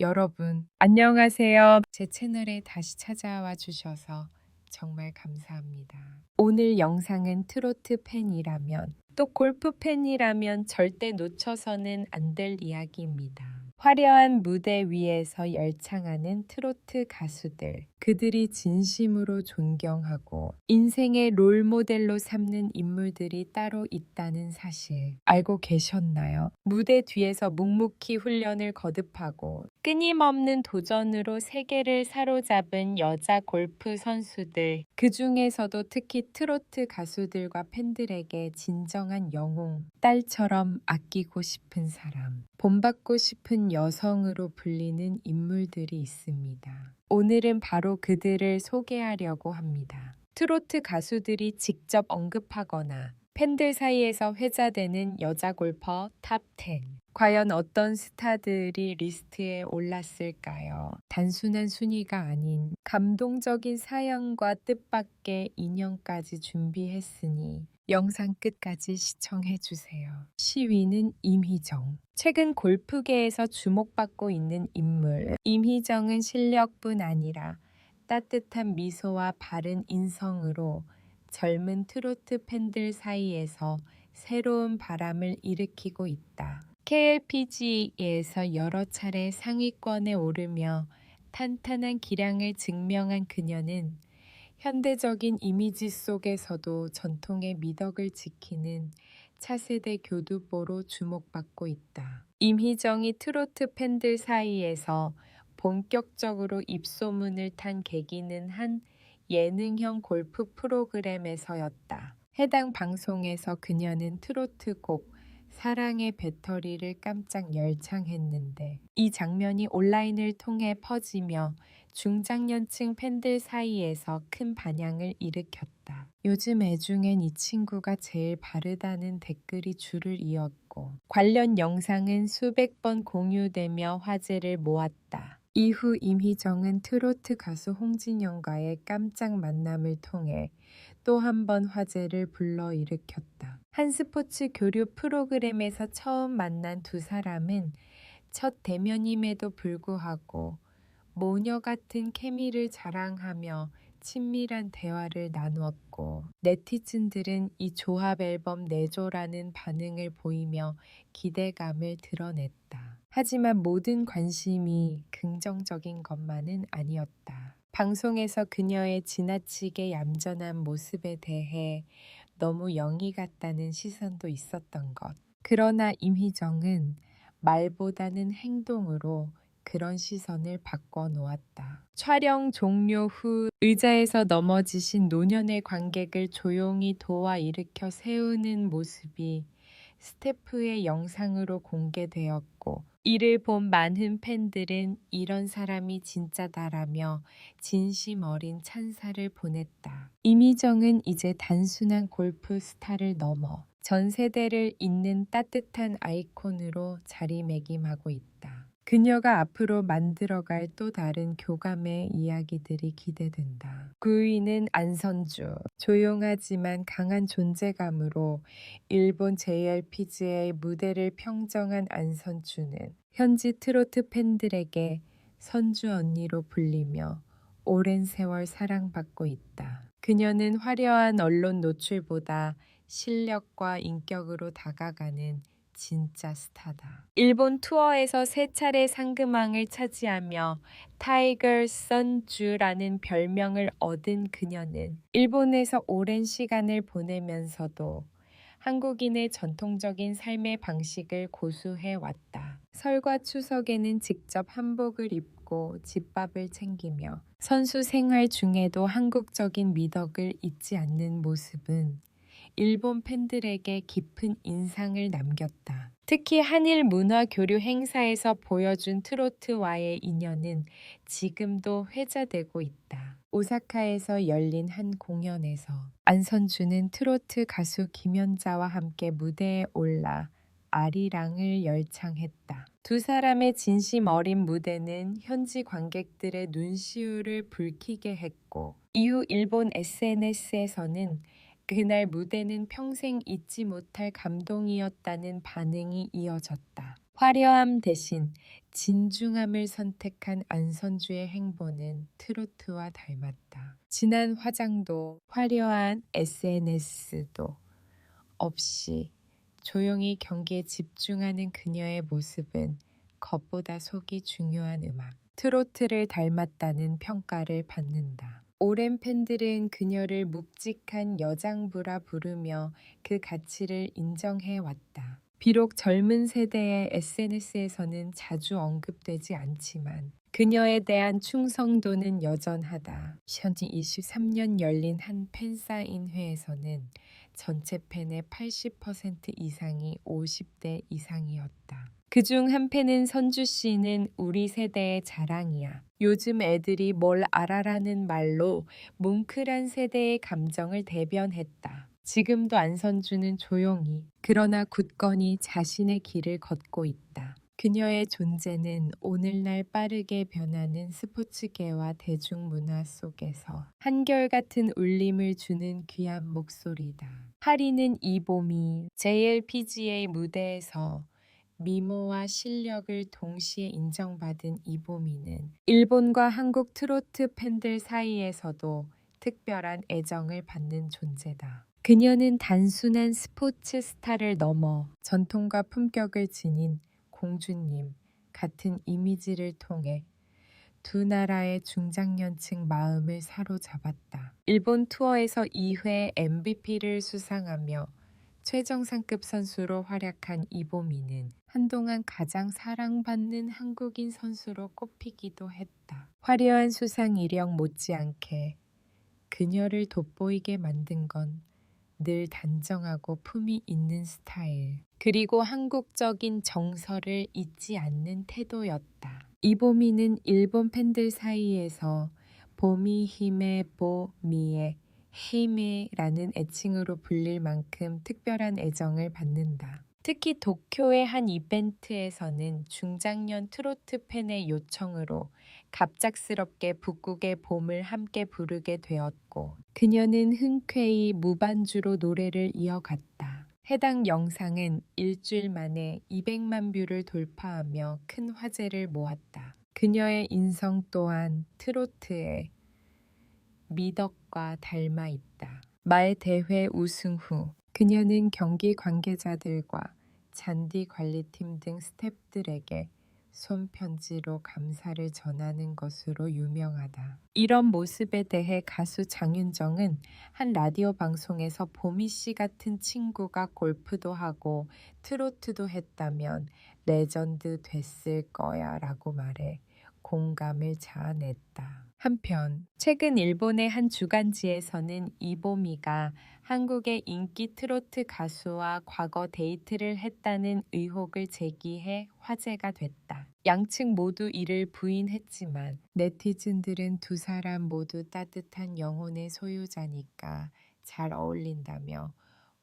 여러분, 안녕하세요. 제 채널에 다시 찾아와 주셔서 정말 감사합니다. 오늘 영상은 트로트 팬이라면 또 골프 팬이라면 절대 놓쳐서는 안 될 이야기입니다. 화려한 무대 위에서 열창하는 트로트 가수들. 그들이 진심으로 존경하고 인생의 롤 모델로 삼는 인물들이 따로 있다는 사실 알고 계셨나요? 무대 뒤에서 묵묵히 훈련을 거듭하고 끊임없는 도전으로 세계를 사로잡은 여자 골프 선수들. 그 중에서도 특히 트로트 가수들과 팬들에게 진정한 영웅, 딸처럼 아끼고 싶은 사람, 본받고 싶은 여성으로 불리는 인물들이 있습니다. 오늘은 바로 그들을 소개하려고 합니다. 트로트 가수들이 직접 언급하거나 팬들 사이에서 회자되는 여자 골퍼 탑 10. 과연 어떤 스타들이 리스트에 올랐을까요? 단순한 순위가 아닌 감동적인 사연과 뜻밖의 인연까지 준비했으니 영상 끝까지 시청해 주세요. 시위는 임희정. 최근 골프계에서 주목받고 있는 인물. 임희정은 실력뿐 아니라 따뜻한 미소와 바른 인성으로 젊은 트로트 팬들 사이에서 새로운 바람을 일으키고 있다. KLPGA에서 여러 차례 상위권에 오르며 탄탄한 기량을 증명한 그녀는 현대적인 이미지 속에서도 전통의 미덕을 지키는 차세대 교두보로 주목받고 있다. 임희정이 트로트 팬들 사이에서 본격적으로 입소문을 탄 계기는 한 예능형 골프 프로그램에서였다. 해당 방송에서 그녀는 트로트곡 사랑의 배터리를 깜짝 열창했는데 이 장면이 온라인을 통해 퍼지며 중장년층 팬들 사이에서 큰 반향을 일으켰다. 요즘 애중엔 이 친구가 제일 바르다는 댓글이 줄을 이었고 관련 영상은 수백 번 공유되며 화제를 모았다. 이후 임희정은 트로트 가수 홍진영과의 깜짝 만남을 통해 또 한 번 화제를 불러일으켰다. 한 스포츠 교류 프로그램에서 처음 만난 두 사람은 첫 대면임에도 불구하고 모녀 같은 케미를 자랑하며 친밀한 대화를 나누었고 네티즌들은 이 조합 앨범 내조라는 반응을 보이며 기대감을 드러냈다. 하지만 모든 관심이 긍정적인 것만은 아니었다. 방송에서 그녀의 지나치게 얌전한 모습에 대해 너무 영희 같다는 시선도 있었던 것. 그러나 임희정은 말보다는 행동으로 그런 시선을 바꿔 놓았다. 촬영 종료 후 의자에서 넘어지신 노년의 관객을 조용히 도와 일으켜 세우는 모습이 스태프의 영상으로 공개되었고 이를 본 많은 팬들은 이런 사람이 진짜다라며 진심 어린 찬사를 보냈다. 이미정은 이제 단순한 골프 스타를 넘어 전 세대를 잇는 따뜻한 아이콘으로 자리매김하고 있다. 그녀가 앞으로 만들어갈 또 다른 교감의 이야기들이 기대된다. 9위는 안선주. 조용하지만 강한 존재감으로 일본 JRPG의 무대를 평정한 안선주는 현지 트로트 팬들에게 선주 언니로 불리며 오랜 세월 사랑받고 있다. 그녀는 화려한 언론 노출보다 실력과 인격으로 다가가는 진짜 스타다. 일본 투어에서 세 차례 상금왕을 차지하며 타이거 선주라는 별명을 얻은 그녀는 일본에서 오랜 시간을 보내면서도 한국인의 전통적인 삶의 방식을 고수해 왔다. 설과 추석에는 직접 한복을 입고 집밥을 챙기며 선수 생활 중에도 한국적인 미덕을 잊지 않는 모습은 일본 팬들에게 깊은 인상을 남겼다. 특히 한일 문화 교류 행사에서 보여준 트로트와의 인연은 지금도 회자되고 있다. 오사카에서 열린 한 공연에서 안선주는 트로트 가수 김연자와 함께 무대에 올라 아리랑을 열창했다. 두 사람의 진심 어린 무대는 현지 관객들의 눈시울을 붉히게 했고 이후 일본 SNS에서는 그날 무대는 평생 잊지 못할 감동이었다는 반응이 이어졌다. 화려함 대신 진중함을 선택한 안선주의 행보는 트로트와 닮았다. 진한 화장도 화려한 SNS도 없이 조용히 경기에 집중하는 그녀의 모습은 겉보다 속이 중요한 음악. 트로트를 닮았다는 평가를 받는다. 오랜 팬들은 그녀를 묵직한 여장부라 부르며 그 가치를 인정해 왔다. 비록 젊은 세대의 SNS에서는 자주 언급되지 않지만 그녀에 대한 충성도는 여전하다. 현지 23년 열린 한 팬사인회에서는 전체 팬의 80% 이상이 50대 이상이었다. 그중 한 팬은 선주 씨는 우리 세대의 자랑이야. 요즘 애들이 뭘 알아라는 말로 뭉클한 세대의 감정을 대변했다. 지금도 안선주는 조용히 그러나 굳건히 자신의 길을 걷고 있다. 그녀의 존재는 오늘날 빠르게 변하는 스포츠계와 대중문화 속에서 한결같은 울림을 주는 귀한 목소리다. 하리는 이봄이 JLPGA 무대에서 미모와 실력을 동시에 인정받은 이보미는 일본과 한국 트로트 팬들 사이에서도 특별한 애정을 받는 존재다. 그녀는 단순한 스포츠 스타를 넘어 전통과 품격을 지닌 공주님 같은 이미지를 통해 두 나라의 중장년층 마음을 사로잡았다. 일본 투어에서 2회 MVP를 수상하며 최정상급 선수로 활약한 이보미는 한동안 가장 사랑받는 한국인 선수로 꼽히기도 했다. 화려한 수상 이력 못지않게 그녀를 돋보이게 만든 건 늘 단정하고 품이 있는 스타일, 그리고 한국적인 정서를 잊지 않는 태도였다. 이보미는 일본 팬들 사이에서 보미 힘의 보미의 헤이메라는 애칭으로 불릴 만큼 특별한 애정을 받는다. 특히 도쿄의 한 이벤트에서는 중장년 트로트 팬의 요청으로 갑작스럽게 북극의 봄을 함께 부르게 되었고 그녀는 흔쾌히 무반주로 노래를 이어갔다. 해당 영상은 일주일 만에 200만 뷰를 돌파하며 큰 화제를 모았다. 그녀의 인성 또한 트로트의 미덕 과 닮아 있다. 말 대회 우승 후 그녀는 경기 관계자들과 잔디 관리팀 등 스탭들에게 손편지로 감사를 전하는 것으로 유명하다. 이런 모습에 대해 가수 장윤정은 한 라디오 방송에서 보미 씨 같은 친구가 골프도 하고 트로트도 했다면 레전드 됐을 거야 라고 말해 공감을 자아냈다. 한편 최근 일본의 한 주간지에서는 이보미가 한국의 인기 트로트 가수와 과거 데이트를 했다는 의혹을 제기해 화제가 됐다. 양측 모두 이를 부인했지만 네티즌들은 두 사람 모두 따뜻한 영혼의 소유자니까 잘 어울린다며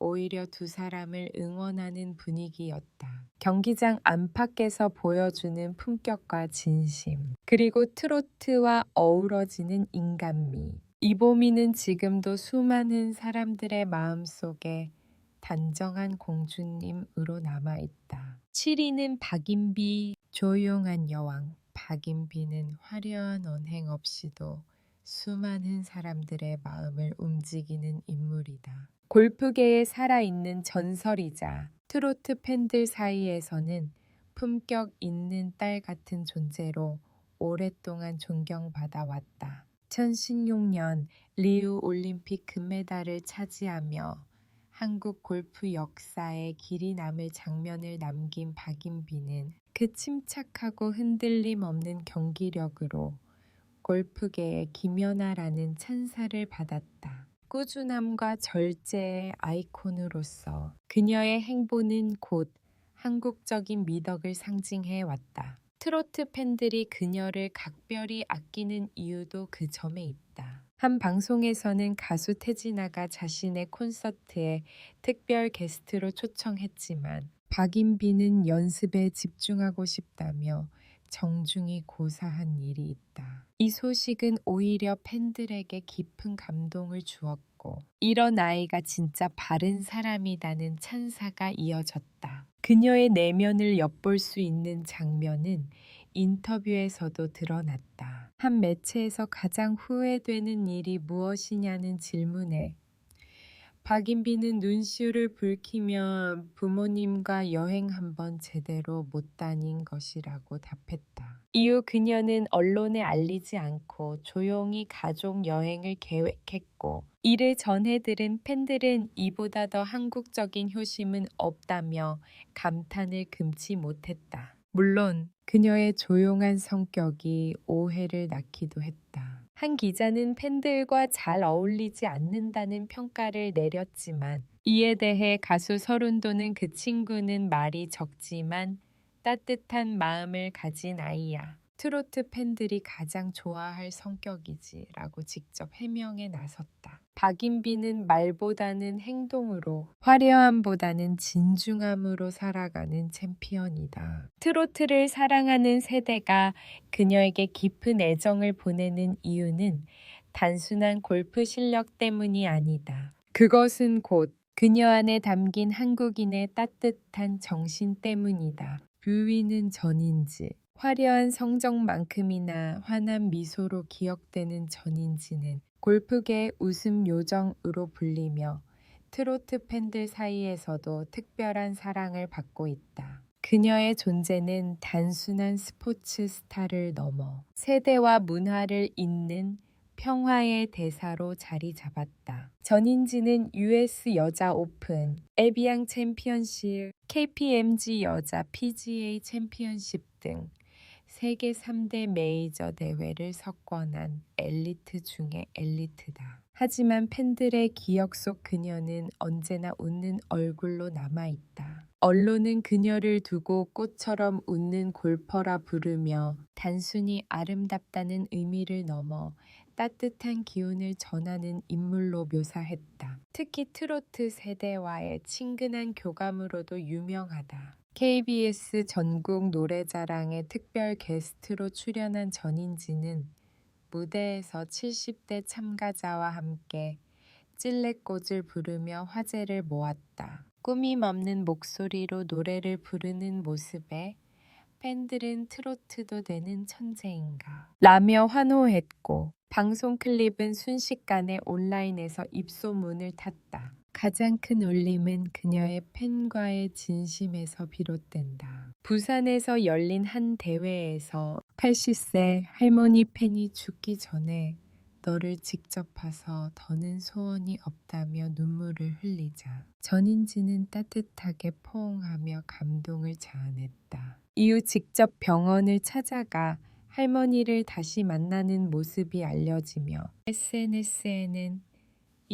오히려 두 사람을 응원하는 분위기였다. 경기장 안팎에서 보여주는 품격과 진심, 그리고 트로트와 어우러지는 인간미. 이보미는 지금도 수많은 사람들의 마음속에 단정한 공주님으로 남아있다. 7위는 박인비, 조용한 여왕. 박인비는 화려한 언행 없이도 수많은 사람들의 마음을 움직이는 인물이다. 골프계에 살아있는 전설이자 트로트 팬들 사이에서는 품격 있는 딸 같은 존재로 오랫동안 존경받아 왔다. 2016년 리우 올림픽 금메달을 차지하며 한국 골프 역사에 길이 남을 장면을 남긴 박인비는 그 침착하고 흔들림 없는 경기력으로 골프계의 김연아라는 찬사를 받았다. 꾸준함과 절제의 아이콘으로서 그녀의 행보는 곧 한국적인 미덕을 상징해 왔다. 트로트 팬들이 그녀를 각별히 아끼는 이유도 그 점에 있다. 한 방송에서는 가수 태진아가 자신의 콘서트에 특별 게스트로 초청했지만 박인비는 연습에 집중하고 싶다며 정중히 고사한 일이 있다. 이 소식은 오히려 팬들에게 깊은 감동을 주었고 이런 아이가 진짜 바른 사람이라는 찬사가 이어졌다. 그녀의 내면을 엿볼 수 있는 장면은 인터뷰에서도 드러났다. 한 매체에서 가장 후회되는 일이 무엇이냐는 질문에 박인비는 눈시울을 붉히며 부모님과 여행 한번 제대로 못 다닌 것이라고 답했다. 이후 그녀는 언론에 알리지 않고 조용히 가족 여행을 계획했고 이를 전해 들은 팬들은 이보다 더 한국적인 효심은 없다며 감탄을 금치 못했다. 물론 그녀의 조용한 성격이 오해를 낳기도 했다. 한 기자는 팬들과 잘 어울리지 않는다는 평가를 내렸지만 이에 대해 가수 서른도는 그 친구는 말이 적지만 따뜻한 마음을 가진 아이야. 트로트 팬들이 가장 좋아할 성격이지라고 직접 해명에 나섰다. 박인비는 말보다는 행동으로, 화려함보다는 진중함으로 살아가는 챔피언이다. 트로트를 사랑하는 세대가 그녀에게 깊은 애정을 보내는 이유는 단순한 골프 실력 때문이 아니다. 그것은 곧 그녀 안에 담긴 한국인의 따뜻한 정신 때문이다. 뷰위는 전인지, 화려한 성적만큼이나 환한 미소로 기억되는 전인지는 골프계의 웃음 요정으로 불리며 트로트 팬들 사이에서도 특별한 사랑을 받고 있다. 그녀의 존재는 단순한 스포츠 스타를 넘어 세대와 문화를 잇는 평화의 대사로 자리 잡았다. 전인지는 US 여자 오픈, 에비앙 챔피언십, KPMG 여자 PGA 챔피언십 등 세계 3대 메이저 대회를 석권한 엘리트 중의 엘리트다. 하지만 팬들의 기억 속 그녀는 언제나 웃는 얼굴로 남아있다. 언론은 그녀를 두고 꽃처럼 웃는 골퍼라 부르며 단순히 아름답다는 의미를 넘어 따뜻한 기운을 전하는 인물로 묘사했다. 특히 트로트 세대와의 친근한 교감으로도 유명하다. KBS 전국 노래자랑에 특별 게스트로 출연한 전인지는 무대에서 70대 참가자와 함께 찔레꽃을 부르며 화제를 모았다. 꾸밈 없는 목소리로 노래를 부르는 모습에 팬들은 트로트도 되는 천재인가 라며 환호했고 방송 클립은 순식간에 온라인에서 입소문을 탔다. 가장 큰 울림은 그녀의 팬과의 진심에서 비롯된다. 부산에서 열린 한 대회에서 80세 할머니 팬이 죽기 전에 너를 직접 봐서 더는 소원이 없다며 눈물을 흘리자 전인지는 따뜻하게 포옹하며 감동을 자아냈다. 이후 직접 병원을 찾아가 할머니를 다시 만나는 모습이 알려지며 SNS에는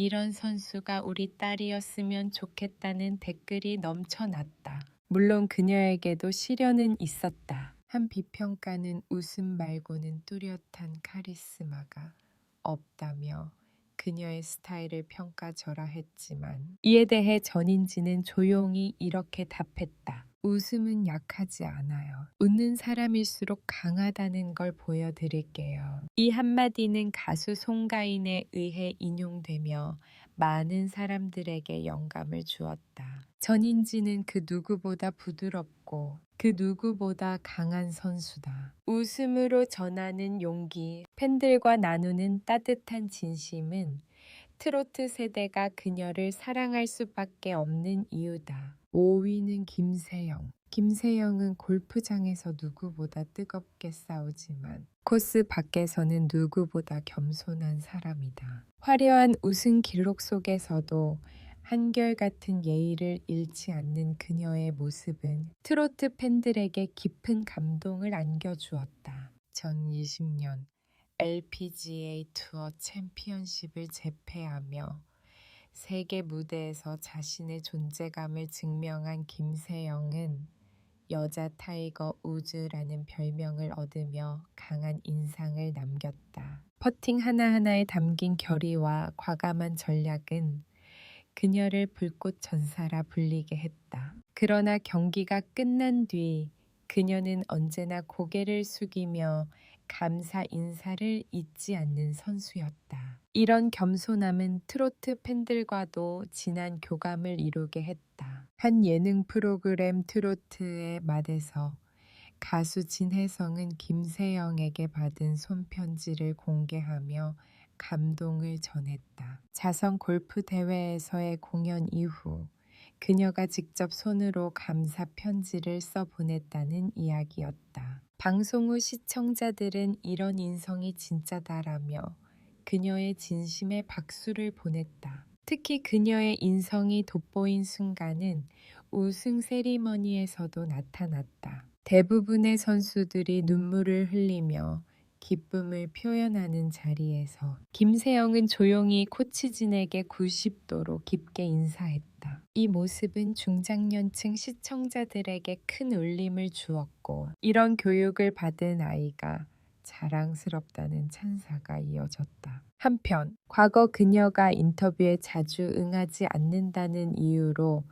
이런 선수가 우리 딸이었으면 좋겠다는 댓글이 넘쳐났다. 물론 그녀에게도 시련은 있었다. 한 비평가는 웃음 말고는 뚜렷한 카리스마가 없다며 그녀의 스타일을 평가절하했지만 이에 대해 전인지는 조용히 이렇게 답했다. 웃음은 약하지 않아요. 웃는 사람일수록 강하다는 걸 보여드릴게요. 이 한마디는 가수 송가인에 의해 인용되며 많은 사람들에게 영감을 주었다. 전인지는 그 누구보다 부드럽고 그 누구보다 강한 선수다. 웃음으로 전하는 용기, 팬들과 나누는 따뜻한 진심은 트로트 세대가 그녀를 사랑할 수밖에 없는 이유다. 5위는 김세영. 김세영은 골프장에서 누구보다 뜨겁게 싸우지만 코스 밖에서는 누구보다 겸손한 사람이다. 화려한 우승 기록 속에서도 한결같은 예의를 잃지 않는 그녀의 모습은 트로트 팬들에게 깊은 감동을 안겨주었다. 2020년 LPGA 투어 챔피언십을 제패하며 세계 무대에서 자신의 존재감을 증명한 김세영은 여자 타이거 우즈라는 별명을 얻으며 강한 인상을 남겼다. 퍼팅 하나하나에 담긴 결의와 과감한 전략은 그녀를 불꽃 전사라 불리게 했다. 그러나 경기가 끝난 뒤 그녀는 언제나 고개를 숙이며 감사 인사를 잊지 않는 선수였다. 이런 겸손함은 트로트 팬들과도 진한 교감을 이루게 했다. 한 예능 프로그램 트로트의 맛에서 가수 진혜성은 김세영에게 받은 손편지를 공개하며 감동을 전했다. 자선 골프 대회에서의 공연 이후 그녀가 직접 손으로 감사 편지를 써 보냈다는 이야기였다. 방송 후 시청자들은 이런 인성이 진짜다라며 그녀의 진심에 박수를 보냈다. 특히 그녀의 인성이 돋보인 순간은 우승 세리머니에서도 나타났다. 대부분의 선수들이 눈물을 흘리며 기쁨을 표현하는 자리에서 김세영은 조용히 코치진에게 90도로 깊게 인사했다. 이 모습은 중장년층 시청자들에게 큰 울림을 주었고 이런 교육을 받은 아이가 자랑스럽다는 찬사가 이어졌다. 한편 과거 그녀가 인터뷰에 자주 응하지 않는다는 이유로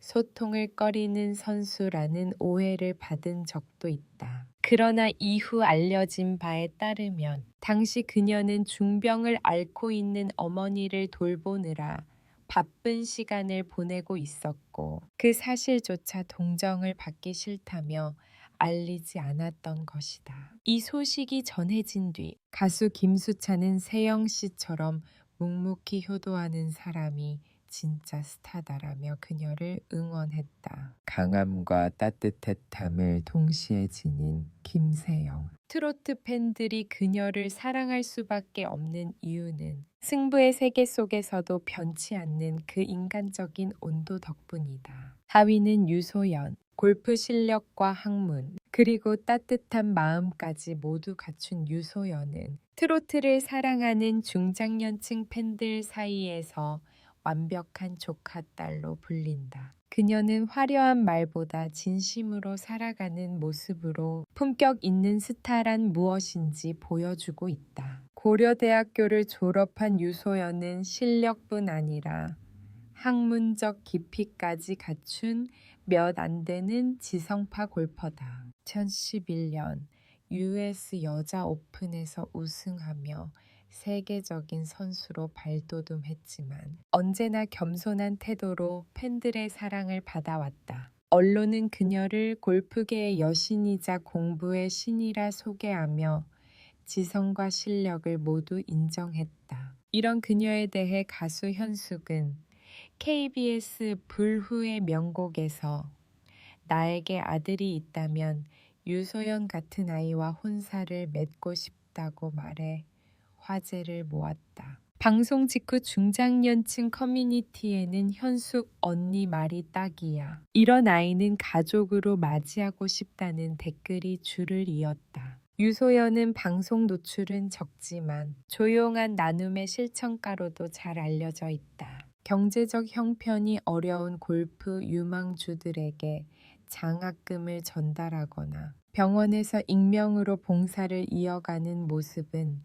소통을 꺼리는 선수라는 오해를 받은 적도 있다. 그러나 이후 알려진 바에 따르면 당시 그녀는 중병을 앓고 있는 어머니를 돌보느라 바쁜 시간을 보내고 있었고 그 사실조차 동정을 받기 싫다며 알리지 않았던 것이다. 이 소식이 전해진 뒤 가수 김수찬은 세영 씨처럼 묵묵히 효도하는 사람이 진짜 스타다라며 그녀를 응원했다. 강함과 따뜻함을 동시에 지닌 김세영. 트로트 팬들이 그녀를 사랑할 수밖에 없는 이유는 승부의 세계 속에서도 변치 않는 그 인간적인 온도 덕분이다. 하위는 유소연, 골프 실력과 학문, 그리고 따뜻한 마음까지 모두 갖춘 유소연은 트로트를 사랑하는 중장년층 팬들 사이에서 완벽한 조카 딸로 불린다. 그녀는 화려한 말보다 진심으로 살아가는 모습으로 품격 있는 스타란 무엇인지 보여주고 있다. 고려대학교를 졸업한 유소연은 실력뿐 아니라 학문적 깊이까지 갖춘 몇 안 되는 지성파 골퍼다. 2011년 US 여자 오픈에서 우승하며 세계적인 선수로 발돋움했지만 언제나 겸손한 태도로 팬들의 사랑을 받아왔다. 언론은 그녀를 골프계의 여신이자 공부의 신이라 소개하며 지성과 실력을 모두 인정했다. 이런 그녀에 대해 가수 현숙은 KBS 불후의 명곡에서 나에게 아들이 있다면 유소연 같은 아이와 혼사를 맺고 싶다고 말해 화제를 모았다. 방송 직후 중장년층 커뮤니티에는 현숙 언니 말이 딱이야. 이런 아이는 가족으로 맞이하고 싶다는 댓글이 줄을 이었다. 유소연은 방송 노출은 적지만 조용한 나눔의 실천가로도 잘 알려져 있다. 경제적 형편이 어려운 골프 유망주들에게 장학금을 전달하거나 병원에서 익명으로 봉사를 이어가는 모습은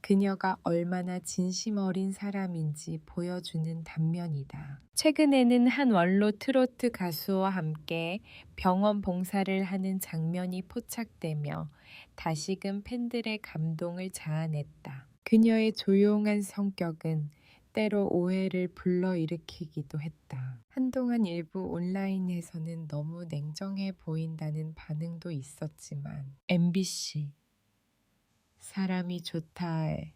그녀가 얼마나 진심 어린 사람인지 보여주는 단면이다. 최근에는 한 원로 트로트 가수와 함께 병원 봉사를 하는 장면이 포착되며 다시금 팬들의 감동을 자아냈다. 그녀의 조용한 성격은 때로 오해를 불러일으키기도 했다. 한동안 일부 온라인에서는 너무 냉정해 보인다는 반응도 있었지만 MBC 사람이 좋다에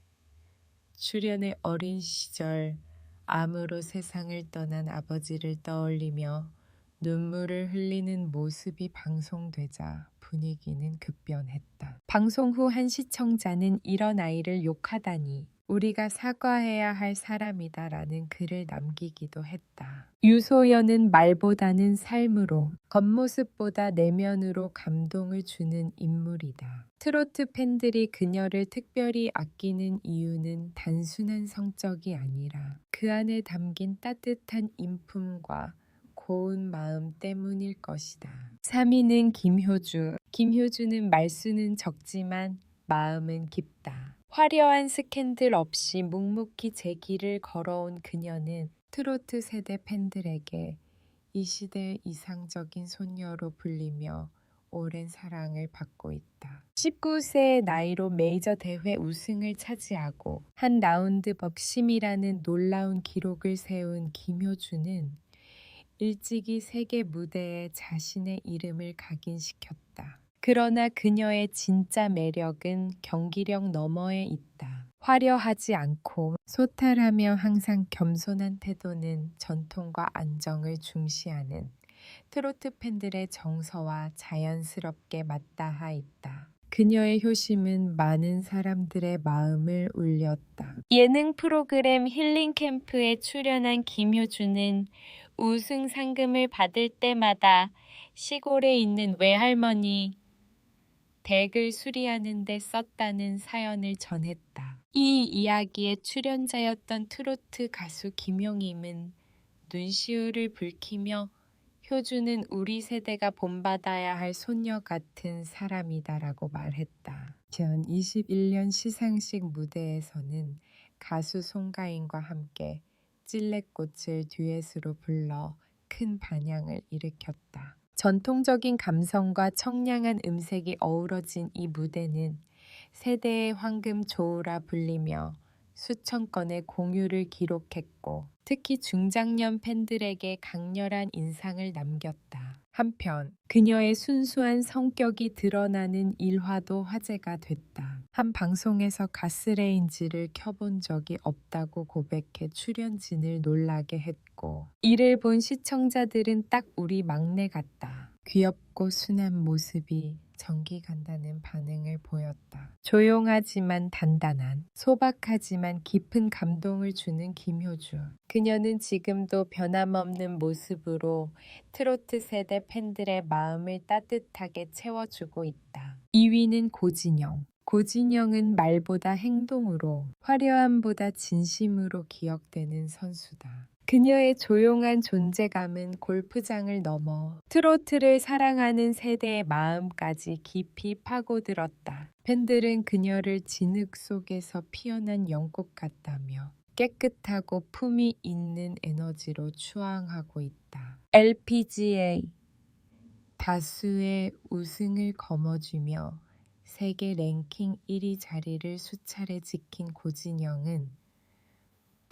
출연의 어린 시절 암으로 세상을 떠난 아버지를 떠올리며 눈물을 흘리는 모습이 방송되자 분위기는 급변했다. 방송 후 한 시청자는 이런 아이를 욕하다니 우리가 사과해야 할 사람이다 라는 글을 남기기도 했다. 유소연은 말보다는 삶으로, 겉모습보다 내면으로 감동을 주는 인물이다. 트로트 팬들이 그녀를 특별히 아끼는 이유는 단순한 성적이 아니라 그 안에 담긴 따뜻한 인품과 고운 마음 때문일 것이다. 3위는 김효주. 김효주는 말수는 적지만 마음은 깊다. 화려한 스캔들 없이 묵묵히 제 길을 걸어온 그녀는 트로트 세대 팬들에게 이 시대의 이상적인 소녀로 불리며 오랜 사랑을 받고 있다. 19세의 나이로 메이저 대회 우승을 차지하고 한 라운드 벅심이라는 놀라운 기록을 세운 김효주는 일찍이 세계 무대에 자신의 이름을 각인시켰다. 그러나 그녀의 진짜 매력은 경기력 너머에 있다. 화려하지 않고 소탈하며 항상 겸손한 태도는 전통과 안정을 중시하는 트로트 팬들의 정서와 자연스럽게 맞닿아 있다. 그녀의 효심은 많은 사람들의 마음을 울렸다. 예능 프로그램 힐링 캠프에 출연한 김효주는 우승 상금을 받을 때마다 시골에 있는 외할머니 댁을 수리하는 데 썼다는 사연을 전했다. 이 이야기의 출연자였던 트로트 가수 김용임은 눈시울을 붉히며 효주는 우리 세대가 본받아야 할 소녀 같은 사람이다라고 말했다. 2021년 시상식 무대에서는 가수 송가인과 함께 찔레꽃을 듀엣으로 불러 큰 반향을 일으켰다. 전통적인 감성과 청량한 음색이 어우러진 이 무대는 세대의 황금 조우라 불리며 수천 건의 공유를 기록했고 특히 중장년 팬들에게 강렬한 인상을 남겼다. 한편 그녀의 순수한 성격이 드러나는 일화도 화제가 됐다. 한 방송에서 가스레인지를 켜본 적이 없다고 고백해 출연진을 놀라게 했고 이를 본 시청자들은 딱 우리 막내 같다. 귀엽고 순한 모습이 정기 간다는 반응을 보였다. 조용하지만 단단한, 소박하지만 깊은 감동을 주는 김효주. 그녀는 지금도 변함없는 모습으로 트로트 세대 팬들의 마음을 따뜻하게 채워주고 있다. 2위는 고진영. 고진영은 말보다 행동으로, 화려함보다 진심으로 기억되는 선수다. 그녀의 조용한 존재감은 골프장을 넘어 트로트를 사랑하는 세대의 마음까지 깊이 파고들었다. 팬들은 그녀를 진흙 속에서 피어난 연꽃 같다며 깨끗하고 품이 있는 에너지로 추앙하고 있다. LPGA 다수의 우승을 거머쥐며 세계 랭킹 1위 자리를 수차례 지킨 고진영은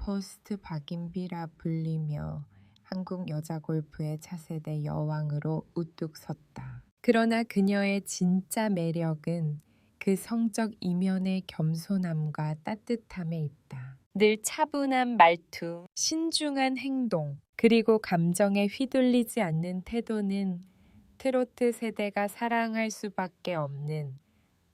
포스트 박인비라 불리며 한국 여자 골프의 차세대 여왕으로 우뚝 섰다. 그러나 그녀의 진짜 매력은 그 성적 이면의 겸손함과 따뜻함에 있다. 늘 차분한 말투, 신중한 행동, 그리고 감정에 휘둘리지 않는 태도는 트로트 세대가 사랑할 수밖에 없는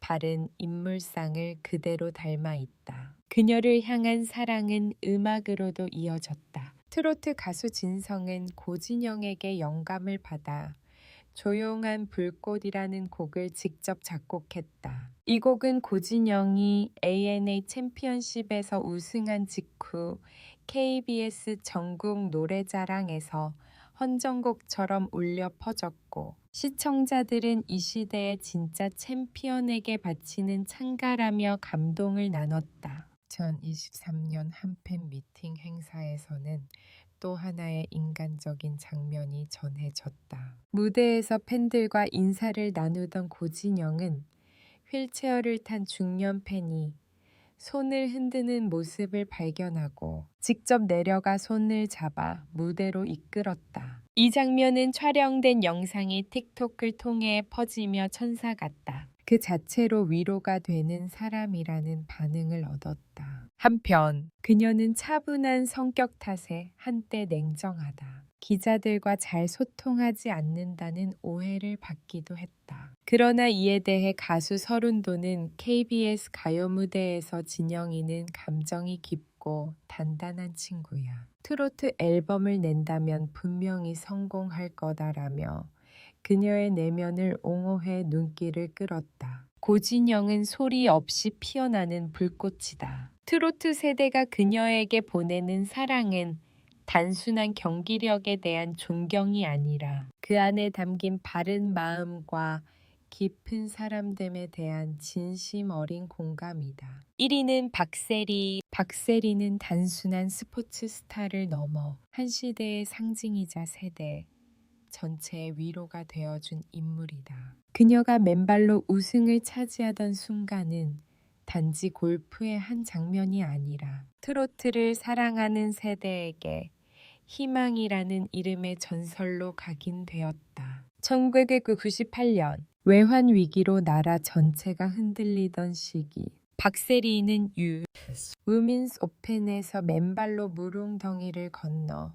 바른 인물상을 그대로 닮아 있다. 그녀를 향한 사랑은 음악으로도 이어졌다. 트로트 가수 진성은 고진영에게 영감을 받아 조용한 불꽃이라는 곡을 직접 작곡했다. 이 곡은 고진영이 ANA 챔피언십에서 우승한 직후 KBS 전국 노래자랑에서 헌정곡처럼 울려 퍼졌고 시청자들은 이 시대의 진짜 챔피언에게 바치는 찬가라며 감동을 나눴다. 2023년 한팬 미팅 행사에서는 또 하나의 인간적인 장면이 전해졌다. 무대에서 팬들과 인사를 나누던 고진영은 휠체어를 탄 중년 팬이 손을 흔드는 모습을 발견하고 직접 내려가 손을 잡아 무대로 이끌었다. 이 장면은 촬영된 영상이 틱톡을 통해 퍼지며 천사 같다. 그 자체로 위로가 되는 사람이라는 반응을 얻었다. 한편 그녀는 차분한 성격 탓에 한때 냉정하다. 기자들과 잘 소통하지 않는다는 오해를 받기도 했다. 그러나 이에 대해 가수 서른도는 KBS 가요 무대에서 진영이는 감정이 깊고 단단한 친구야. 트로트 앨범을 낸다면 분명히 성공할 거다라며 그녀의 내면을 옹호해 눈길을 끌었다. 고진영은 소리 없이 피어나는 불꽃이다. 트로트 세대가 그녀에게 보내는 사랑은 단순한 경기력에 대한 존경이 아니라 그 안에 담긴 바른 마음과 깊은 사람됨에 대한 진심 어린 공감이다. 1위는 박세리. 박세리는 단순한 스포츠 스타를 넘어 한 시대의 상징이자 세대, 전체의 위로가 되어준 인물이다. 그녀가 맨발로 우승을 차지하던 순간은 단지 골프의 한 장면이 아니라 트로트를 사랑하는 세대에게 희망이라는 이름의 전설로 각인되었다. 1998년 외환 위기로 나라 전체가 흔들리던 시기 박세리는 유 우민스 오펜에서 맨발로 무릉덩이를 건너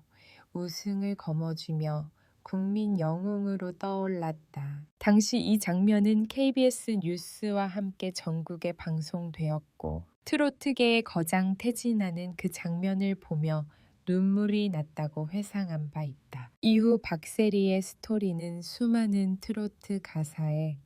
우승을 거머쥐며 국민 영웅으로 떠올랐다. 당시 이 장면은 KBS 뉴스와 함께 전국에 방송되었고 트로트계의 거장 태진아는 그 장면을 보며 눈물이 났다고 회상한 바 있다. 이후 박세리의 스토리는 수많은 트로트 가사에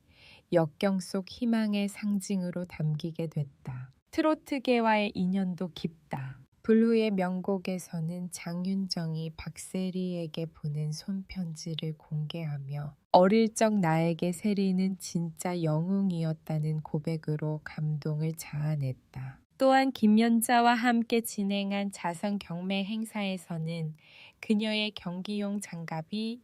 역경 속 희망의 상징으로 담기게 됐다. 트로트계와의 인연도 깊다. 블루의 명곡에서는 장윤정이 박세리에게 보낸 손편지를 공개하며 어릴 적 나에게 세리는 진짜 영웅이었다는 고백으로 감동을 자아냈다. 또한 김연자와 함께 진행한 자선 경매 행사에서는 그녀의 경기용 장갑이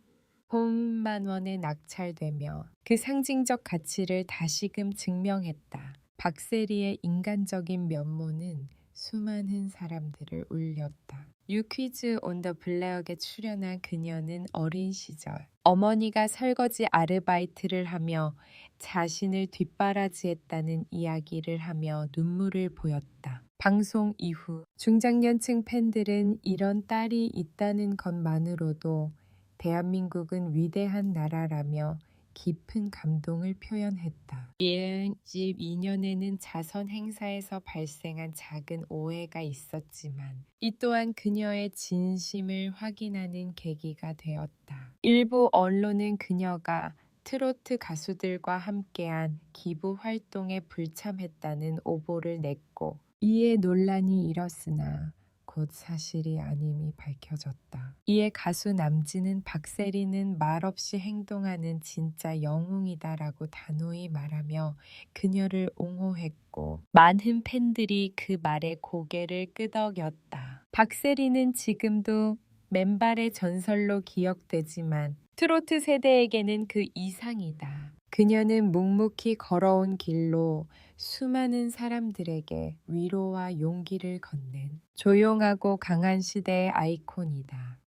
홈만 원에 낙찰되며 그 상징적 가치를 다시금 증명했다. 박세리의 인간적인 면모는 수많은 사람들을 울렸다. 유퀴즈 온 더 블랙에 출연한 그녀는 어린 시절 어머니가 설거지 아르바이트를 하며 자신을 뒷바라지했다는 이야기를 하며 눈물을 보였다. 방송 이후 중장년층 팬들은 이런 딸이 있다는 것만으로도 대한민국은 위대한 나라라며 깊은 감동을 표현했다. 2012년에는 자선 행사에서 발생한 작은 오해가 있었지만 이 또한 그녀의 진심을 확인하는 계기가 되었다. 일부 언론은 그녀가 트로트 가수들과 함께한 기부 활동에 불참했다는 오보를 냈고 이에 논란이 일었으나 곧 사실이 아님이 밝혀졌다. 이에 가수 남진은 박세리는 말없이 행동하는 진짜 영웅이다라고 단호히 말하며 그녀를 옹호했고 많은 팬들이 그 말에 고개를 끄덕였다. 박세리는 지금도 맨발의 전설로 기억되지만 트로트 세대에게는 그 이상이다. 그녀는 묵묵히 걸어온 길로 수많은 사람들에게 위로와 용기를 건넨 조용하고 강한 시대의 아이콘이다.